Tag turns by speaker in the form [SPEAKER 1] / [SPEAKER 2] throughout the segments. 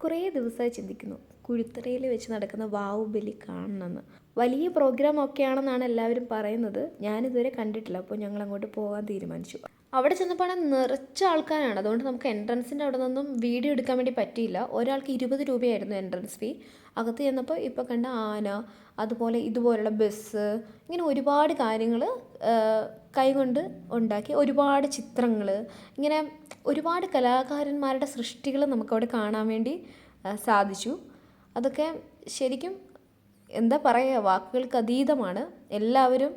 [SPEAKER 1] കുറേ ദിവസമായി ചിന്തിക്കുന്നു. കുഴിത്തറയിൽ വെച്ച് നടക്കുന്ന വാവുബലി കാണണമെന്ന്. വലിയ പ്രോഗ്രാം ഒക്കെയാണെന്നാണ് എല്ലാവരും പറയുന്നത്. ഞാനിതുവരെ കണ്ടിട്ടില്ല. അപ്പോൾ ഞങ്ങൾ അങ്ങോട്ട് പോകാൻ തീരുമാനിച്ചു. അവിടെ ചെന്നപ്പോൾ നിറച്ച ആൾക്കാരാണ്. അതുകൊണ്ട് നമുക്ക് എൻട്രൻസിന്റെ അവിടെ നിന്നും വീഡിയോ എടുക്കാൻ വേണ്ടി പറ്റിയില്ല. ഒരാൾക്ക് ഇരുപത് രൂപയായിരുന്നു എൻട്രൻസ് ഫീ അകത്ത് ചെന്നപ്പോൾ ഇപ്പോൾ കണ്ട ആന അതുപോലെ ഇതുപോലുള്ള ബസ് ഇങ്ങനെ ഒരുപാട് കാര്യങ്ങൾ കൈകൊണ്ട് ഉണ്ടാക്കി ഒരുപാട് ചിത്രങ്ങൾ ഇങ്ങനെ ഒരുപാട് കലാകാരന്മാരുടെ സൃഷ്ടികൾ നമുക്കവിടെ കാണാൻ വേണ്ടി സാധിച്ചു. അതൊക്കെ ശരിക്കും എന്താ പറയുക വാക്കുകൾക്ക് അതീതമാണ്. എല്ലാവരും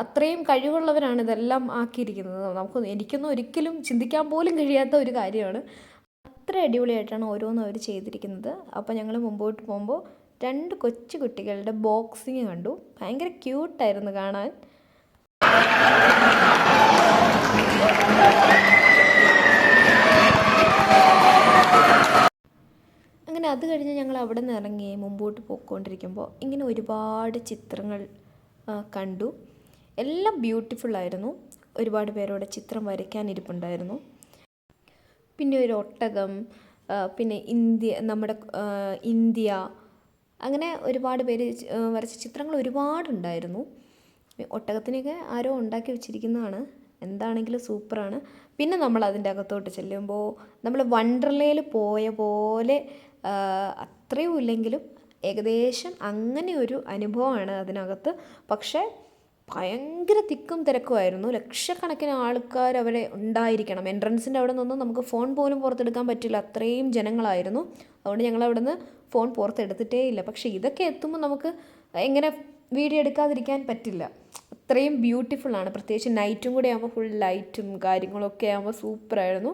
[SPEAKER 1] അത്രയും കഴിവുള്ളവരാണ് ഇതെല്ലാം ആക്കിയിരിക്കുന്നത്. നമുക്ക് എനിക്കൊന്നും ഒരിക്കലും ചിന്തിക്കാൻ പോലും കഴിയാത്ത ഒരു കാര്യമാണ്. അത്ര അടിപൊളിയായിട്ടാണ് ഓരോന്നും അവർ ചെയ്തിരിക്കുന്നത്. അപ്പോൾ ഞങ്ങൾ മുമ്പോട്ട് പോകുമ്പോൾ രണ്ട് കൊച്ചു കുട്ടികളുടെ ബോക്സിങ് കണ്ടു. ഭയങ്കര ക്യൂട്ടായിരുന്നു കാണാൻ. അങ്ങനെ അത് കഴിഞ്ഞ് ഞങ്ങൾ അവിടെ നിന്ന് ഇറങ്ങി മുമ്പോട്ട് പോയിക്കൊണ്ടിരിക്കുമ്പോൾ ഇങ്ങനെ ഒരുപാട് ചിത്രങ്ങൾ കണ്ടു. എല്ലാം ബ്യൂട്ടിഫുൾ ആയിരുന്നു. ഒരുപാട് പേരോടെ ചിത്രം വരയ്ക്കാനിരിപ്പുണ്ടായിരുന്നു. പിന്നെ ഒരു ഒട്ടകം പിന്നെ ഇന്ത്യ നമ്മുടെ ഇന്ത്യ അങ്ങനെ ഒരുപാട് പേര് വരച്ച ചിത്രങ്ങൾ ഒരുപാടുണ്ടായിരുന്നു. ഒട്ടകത്തിനൊക്കെ ആരോ ഉണ്ടാക്കി വെച്ചിരിക്കുന്നതാണ്. എന്താണെങ്കിലും സൂപ്പറാണ്. പിന്നെ നമ്മൾ അതിന്റെ അകത്തോട്ട് ചെല്ലുമ്പോൾ നമ്മൾ വണ്ടർലയിൽ പോയ പോലെ അത്രയും ഇല്ലെങ്കിലും ഏകദേശം അങ്ങനെ ഒരു അനുഭവമാണ് അതിനകത്ത്. പക്ഷേ ഭയങ്കര തിക്കും തിരക്കുമായിരുന്നു. ലക്ഷക്കണക്കിന് ആൾക്കാർ അവിടെ ഉണ്ടായിരിക്കണം. എൻട്രൻസിന്റെ അവിടെ നിന്നും നമുക്ക് ഫോൺ പോലും പുറത്തെടുക്കാൻ പറ്റില്ല. അത്രയും ജനങ്ങളായിരുന്നു. അതുകൊണ്ട് ഞങ്ങൾ അവിടെ നിന്ന് ഫോൺ പുറത്തെടുത്തിട്ടേ ഇല്ല പക്ഷേ ഇതൊക്കെ എത്തുമ്പോൾ നമുക്ക് എങ്ങനെ വീഡിയോ എടുക്കാതിരിക്കാൻ പറ്റില്ല. അത്രയും ബ്യൂട്ടിഫുൾ ആണ്. പ്രത്യേകിച്ച് നൈറ്റും കൂടെ ആകുമ്പോൾ ഫുൾ ലൈറ്റും കാര്യങ്ങളൊക്കെ ആകുമ്പോൾ സൂപ്പറായിരുന്നു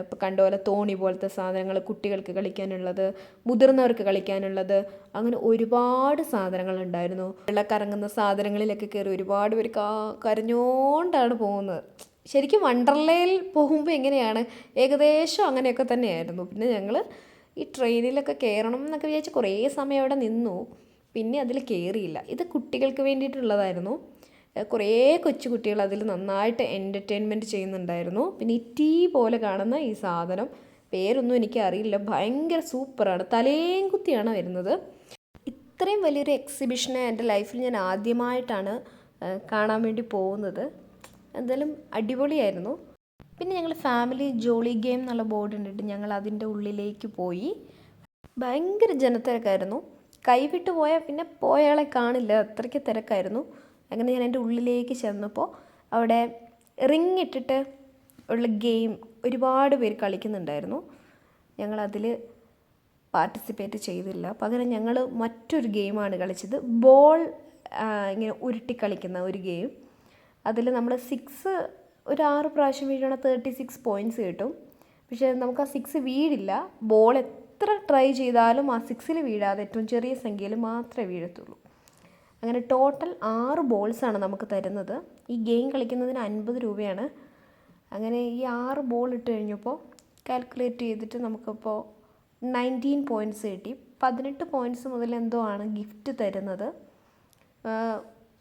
[SPEAKER 1] ഇപ്പോൾ കണ്ട പോലെ തോണി പോലത്തെ സാധനങ്ങൾ കുട്ടികൾക്ക് കളിക്കാനുള്ളത് മുതിർന്നവർക്ക് കളിക്കാനുള്ളത് അങ്ങനെ ഒരുപാട് സാധനങ്ങൾ ഉണ്ടായിരുന്നു. വെള്ളക്കറങ്ങുന്ന സാധനങ്ങളിലൊക്കെ കയറി ഒരുപാട് കാ കരഞ്ഞോണ്ടാണ് പോകുന്നത്. ശരിക്കും വണ്ടർലയിൽ പോകുമ്പോൾ എങ്ങനെയാണ്? ഏകദേശം അങ്ങനെയൊക്കെ തന്നെയായിരുന്നു. പിന്നെ ഞങ്ങൾ ഈ ട്രെയിനിലൊക്കെ കയറണം എന്നൊക്കെ വിചാരിച്ച് കുറേ സമയം അവിടെ നിന്നു. പിന്നെ അതിൽ കയറിയില്ല ഇത് കുട്ടികൾക്ക് വേണ്ടിയിട്ടുള്ളതായിരുന്നു. കുറേ കൊച്ചുകുട്ടികൾ അതിൽ നന്നായിട്ട് എന്റർടൈൻമെന്റ് ചെയ്യുന്നുണ്ടായിരുന്നു. പിന്നെ ഈ ടീ പോലെ കാണുന്ന ഈ സാധനം പേരൊന്നും എനിക്ക് അറിയില്ല. ഭയങ്കര സൂപ്പറാണ് തലേം കുത്തിയാണ് വരുന്നത്. ഇത്രയും വലിയൊരു എക്സിബിഷനെ എന്റെ ലൈഫിൽ ഞാൻ ആദ്യമായിട്ടാണ് കാണാൻ വേണ്ടി പോകുന്നത്. എന്തായാലും അടിപൊളിയായിരുന്നു. പിന്നെ ഞങ്ങൾ ഫാമിലി ജോളി ഗെയിം എന്നുള്ള ബോർഡ് കണ്ടിട്ട് ഞങ്ങൾ അതിന്റെ ഉള്ളിലേക്ക് പോയി. ഭയങ്കര ജനത്തിരക്കായിരുന്നു. കൈവിട്ട് പോയാൽ പിന്നെ പോയാളെ കാണില്ല. അത്രയ്ക്ക് തിരക്കായിരുന്നു. അങ്ങനെ ഞാൻ എന്റെ ഉള്ളിലേക്ക് ചെന്നപ്പോൾ അവിടെ റിങ് ഇട്ടിട്ട് ഉള്ള ഗെയിം ഒരുപാട് പേര് കളിക്കുന്നുണ്ടായിരുന്നു. ഞങ്ങളതിൽ പാർട്ടിസിപ്പേറ്റ് ചെയ്തില്ല. പകരം ഞങ്ങൾ മറ്റൊരു ഗെയിമാണ് കളിച്ചത്. ബോൾ ഇങ്ങനെ ഉരുട്ടി കളിക്കുന്ന ഒരു ഗെയിം അതിൽ നമ്മൾ സിക്സ് ഒരു ആറ് പ്രാവശ്യം വീഴണ തേർട്ടി സിക്സ് പോയിന്റ്സ് കിട്ടും. പക്ഷേ നമുക്ക് ആ സിക്സ് വീഴില്ല. ബോൾ എത്ര ട്രൈ ചെയ്താലും ആ സിക്സിൽ വീഴാതെ ഏറ്റവും ചെറിയ സംഖ്യയിൽ മാത്രമേ വീഴത്തുള്ളൂ. അങ്ങനെ ടോട്ടൽ ആറ് ബോൾസാണ് നമുക്ക് തരുന്നത്. ഈ ഗെയിം കളിക്കുന്നതിന് അൻപത് രൂപയാണ്. അങ്ങനെ ഈ ആറ് ബോൾ ഇട്ട് കഴിഞ്ഞപ്പോൾ കാൽക്കുലേറ്റ് ചെയ്തിട്ട് നമുക്കിപ്പോൾ നയന്റീൻ പോയിന്റ്സ് കിട്ടി. പതിനെട്ട് പോയിന്റ്സ് മുതൽ എന്തോ ആണ് ഗിഫ്റ്റ് തരുന്നത്.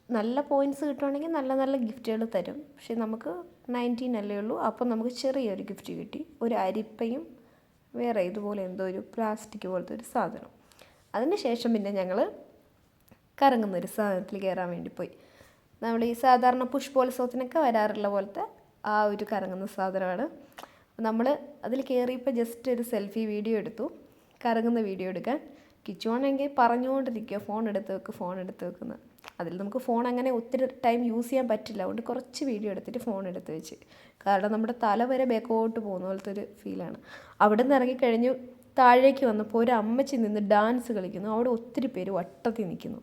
[SPEAKER 1] നല്ല പോയിന്റ്സ് കിട്ടുവാണെങ്കിൽ നല്ല നല്ല ഗിഫ്റ്റുകൾ തരും. പക്ഷേ നമുക്ക് നയന്റീൻ അല്ലേ ഉള്ളൂ. അപ്പം നമുക്ക് ചെറിയൊരു ഗിഫ്റ്റ് കിട്ടി. ഒരു അരിപ്പയും വേറെ ഇതുപോലെ എന്തോ ഒരു പ്ലാസ്റ്റിക് പോലത്തെ ഒരു സാധനം. അതിന് ശേഷം പിന്നെ ഞങ്ങൾ കറങ്ങുന്ന ഒരു സാധനത്തിൽ കയറാൻ വേണ്ടി പോയി. നമ്മൾ ഈ സാധാരണ പുഷ്പോത്സവത്തിനൊക്കെ വരാറുള്ള പോലത്തെ ആ ഒരു കറങ്ങുന്ന സാധനമാണ്. നമ്മൾ അതിൽ കയറിയപ്പോൾ ജസ്റ്റ് ഒരു സെൽഫി വീഡിയോ എടുത്തു. കറങ്ങുന്ന വീഡിയോ എടുക്കാൻ. കിച്ചുവാണെങ്കിൽ പറഞ്ഞുകൊണ്ടിരിക്കുക ഫോൺ എടുത്ത് വെക്ക് ഫോൺ എടുത്ത് വെക്കുന്നത് അതിൽ നമുക്ക് ഫോൺ അങ്ങനെ ഒത്തിരി ടൈം യൂസ് ചെയ്യാൻ പറ്റില്ല. അതുകൊണ്ട് കുറച്ച് വീഡിയോ എടുത്തിട്ട് ഫോൺ എടുത്ത് വെച്ച്. കാരണം നമ്മുടെ തല വരെ ബാക്കോട്ട് പോകുന്ന പോലത്തെ ഒരു ഫീലാണ് അവിടെ നിന്ന് ഇറങ്ങിക്കഴിഞ്ഞു താഴേക്ക് വന്നപ്പോൾ ഒരു അമ്മച്ചി നിന്ന് ഡാൻസ് കളിക്കുന്നു. അവിടെ ഒത്തിരി പേര് വട്ടത്തിൽ നിൽക്കുന്നു.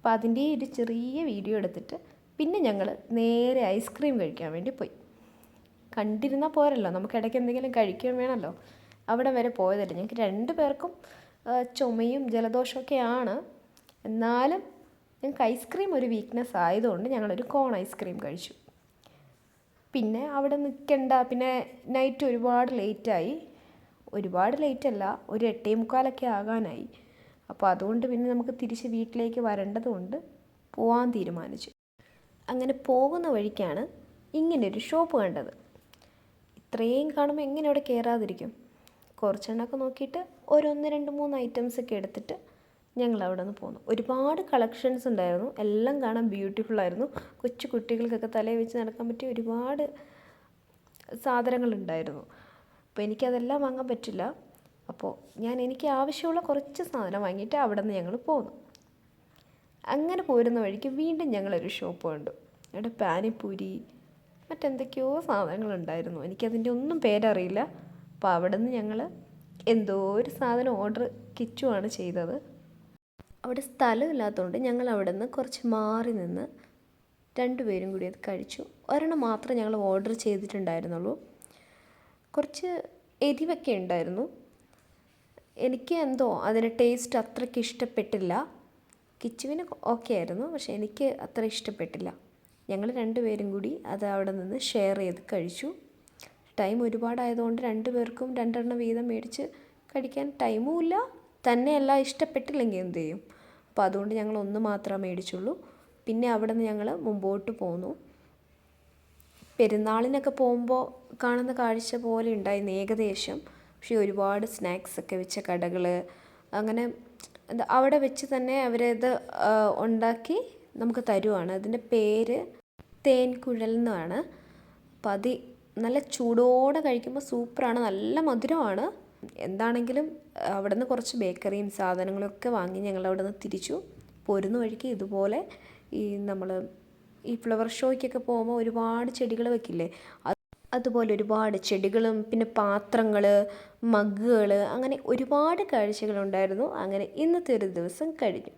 [SPEAKER 1] അപ്പോൾ അതിന്റെ ഒരു ചെറിയ വീഡിയോ എടുത്തിട്ട് പിന്നെ ഞങ്ങൾ നേരെ ഐസ്ക്രീം കഴിക്കാൻ വേണ്ടി പോയി. കണ്ടിരുന്നാൽ പോരല്ലോ. നമുക്ക് ഇടയ്ക്ക് എന്തെങ്കിലും കഴിക്കാൻ വേണമല്ലോ. അവിടെ വരെ പോയതല്ല. ഞങ്ങൾക്ക് രണ്ട് പേർക്കും ചുമയും ജലദോഷമൊക്കെയാണ് എന്നാലും ഞങ്ങൾക്ക് ഐസ്ക്രീം ഒരു വീക്ക്നെസ് ആയതുകൊണ്ട് ഞങ്ങളൊരു കോൺ ഐസ്ക്രീം കഴിച്ചു. പിന്നെ അവിടെ നിൽക്കണ്ട. പിന്നെ നൈറ്റ് ഒരുപാട് ലേറ്റായി ഒരുപാട് ലേറ്റല്ല ഒരു എട്ടേ മുക്കാലൊക്കെ ആകാനായി. അപ്പോൾ അതുകൊണ്ട് പിന്നെ നമുക്ക് തിരിച്ച് വീട്ടിലേക്ക് വരേണ്ടതുകൊണ്ട് പോകാൻ തീരുമാനിച്ചു. അങ്ങനെ പോകുന്ന വഴിക്കാണ് ഇങ്ങനെ ഒരു ഷോപ്പ് കണ്ടത്. ഇത്രയും കാണുമ്പോൾ എങ്ങനെ അവിടെ കയറാതിരിക്കും കുറച്ചെണ്ണമൊക്കെ നോക്കിയിട്ട് ഓരോന്ന് രണ്ട് മൂന്ന് ഐറ്റംസ് ഒക്കെ എടുത്തിട്ട് ഞങ്ങൾ അവിടെ നിന്ന് പോന്നു. ഒരുപാട് കളക്ഷൻസ് ഉണ്ടായിരുന്നു. എല്ലാം കാണാൻ ബ്യൂട്ടിഫുൾ ആയിരുന്നു. കൊച്ചു കുട്ടികൾക്കൊക്കെ തലയിൽ വെച്ച് നടക്കാൻ പറ്റിയ ഒരുപാട് സാധനങ്ങളുണ്ടായിരുന്നു അപ്പോൾ എനിക്കതെല്ലാം വാങ്ങാൻ പറ്റില്ല. അപ്പോൾ ഞാൻ എനിക്ക് ആവശ്യമുള്ള കുറച്ച് സാധനം വാങ്ങിയിട്ട് അവിടെ നിന്ന് ഞങ്ങൾ പോന്നു. അങ്ങനെ പോരുന്ന വഴിക്ക് വീണ്ടും ഞങ്ങളൊരു ഷോപ്പ് കണ്ടു. അവിടെ പാനിപ്പൂരി മറ്റെന്തൊക്കെയോ സാധനങ്ങളുണ്ടായിരുന്നു. എനിക്കതിന്റെ ഒന്നും പേരറിയില്ല. അപ്പോൾ അവിടെ നിന്ന് ഞങ്ങൾ എന്തോ ഒരു സാധനം ഓർഡർ കിച്ചുവാണ് ചെയ്തത്. അവിടെ സ്ഥലമില്ലാത്തതുകൊണ്ട് ഞങ്ങൾ അവിടെ നിന്ന് കുറച്ച് മാറി നിന്ന് രണ്ടുപേരും കൂടി അത് കഴിച്ചു. ഒരെണ്ണം മാത്രമേ ഞങ്ങൾ ഓർഡർ ചെയ്തിട്ടുണ്ടായിരുന്നുള്ളൂ. കുറച്ച് എരിവൊക്കെ ഉണ്ടായിരുന്നു. എനിക്ക് എന്തോ അതിന്റെ ടേസ്റ്റ് അത്രയ്ക്ക് ഇഷ്ടപ്പെട്ടില്ല. കിച്ചുവിന് ഓക്കെ ആയിരുന്നു പക്ഷേ എനിക്ക് അത്ര ഇഷ്ടപ്പെട്ടില്ല. ഞങ്ങൾ രണ്ടുപേരും കൂടി അത് അവിടെ നിന്ന് ഷെയർ ചെയ്ത് കഴിച്ചു. ടൈം ഒരുപാടായതുകൊണ്ട് രണ്ടു പേർക്കും രണ്ടെണ്ണം വീതം മേടിച്ച് കഴിക്കാൻ ടൈമും ഇല്ല. തന്നെയല്ല ഇഷ്ടപ്പെട്ടില്ലെങ്കിൽ എന്ത് ചെയ്യും? അപ്പോൾ അതുകൊണ്ട് ഞങ്ങൾ ഒന്ന് മാത്രമേ മേടിച്ചുള്ളൂ. പിന്നെ അവിടെ നിന്ന് ഞങ്ങൾ മുമ്പോട്ട് പോന്നു. പെരുന്നാളിനൊക്കെ പോകുമ്പോൾ കാണുന്ന കാഴ്ച പോലെ ഉണ്ടായിരുന്നു ഏകദേശം. പക്ഷേ ഒരുപാട് സ്നാക്സ് ഒക്കെ വെച്ച കടകൾ അങ്ങനെ അവിടെ വെച്ച് തന്നെ അവരത് ഉണ്ടാക്കി നമുക്ക് തരുവാണ്. അതിന്റെ പേര് തേൻകുഴൽ എന്നാണ്. അപ്പം അത് നല്ല ചൂടോടെ കഴിക്കുമ്പോൾ സൂപ്പറാണ്. നല്ല മധുരമാണ്. എന്താണെങ്കിലും അവിടെ നിന്ന് കുറച്ച് ബേക്കറിയും സാധനങ്ങളൊക്കെ വാങ്ങി ഞങ്ങൾ അവിടെ നിന്ന് തിരിച്ചു പോരുന്ന വഴിക്ക് ഇതുപോലെ ഈ നമ്മൾ ഈ ഫ്ലവർ ഷോയ്ക്കൊക്കെ പോകുമ്പോൾ ഒരുപാട് ചെടികൾ വെക്കില്ലേ? അതുപോലെ ഒരുപാട് ചെടികളും പിന്നെ പാത്രങ്ങൾ മഗ്ഗുകൾ അങ്ങനെ ഒരുപാട് കാഴ്ചകളുണ്ടായിരുന്നു. അങ്ങനെ ഇന്നത്തെ ഒരു ദിവസം കഴിഞ്ഞു.